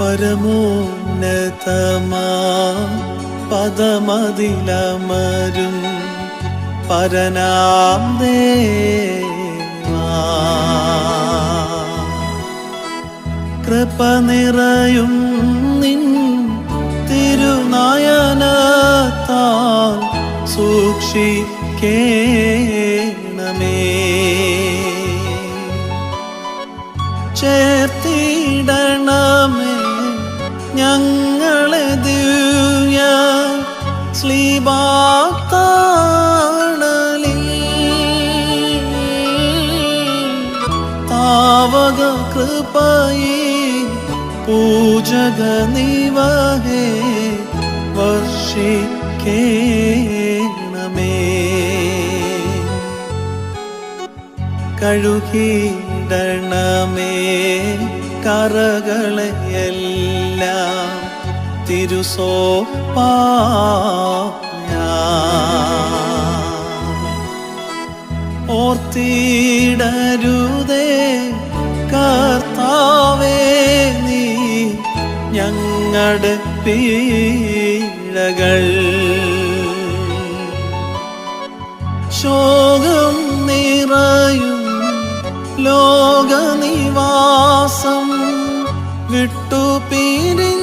പരമോന്നതമാ പദമതിലമരും പരനാം ദേവാ. കൃപ നിറയും നിൻ തിരുനായനത്താൽ സൂക്ഷിക്കേണമേ. ചേർത്തിടണമേ ഞങ്ങളെ ദിവ്യ ശ്ലീബാത്താണലി താവക കൃപയേ പൂജക നിവഹേ വർഷിക്കേണമേ. കഴുകിടണമേ കറകളെയെല്ലാം തിരുസോപ്പായ ഓർത്തിടരുതേ കർത്താവേ നീ ഞങ്ങളുടെ പീഴകൾ ശോകം നിറയും ലോകനിവാസം വിട്ടു പിരിഞ്ഞോ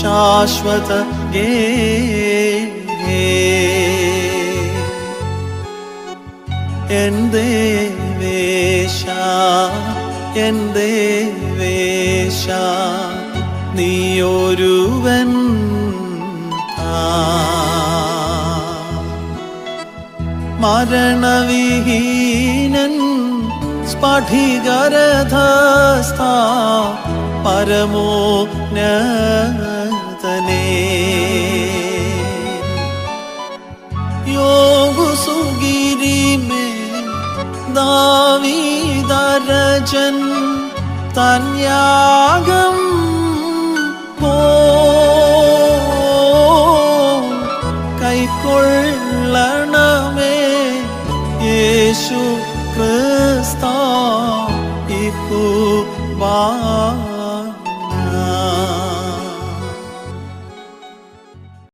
ശാശ്വത ഗേ എൻ ദേവേശ എൻ ദേവേശ നീയൊരുവൻ മരണവിഹീനൻ സ്ഫടികരഥസ്ഥ പരമോന്നതനേ ദാവീദരജൻ തന്യാഗം പോ. കൈക്കൊള്ളണമേ യേശു ക്രിസ്താ ഇപ്പു വാ.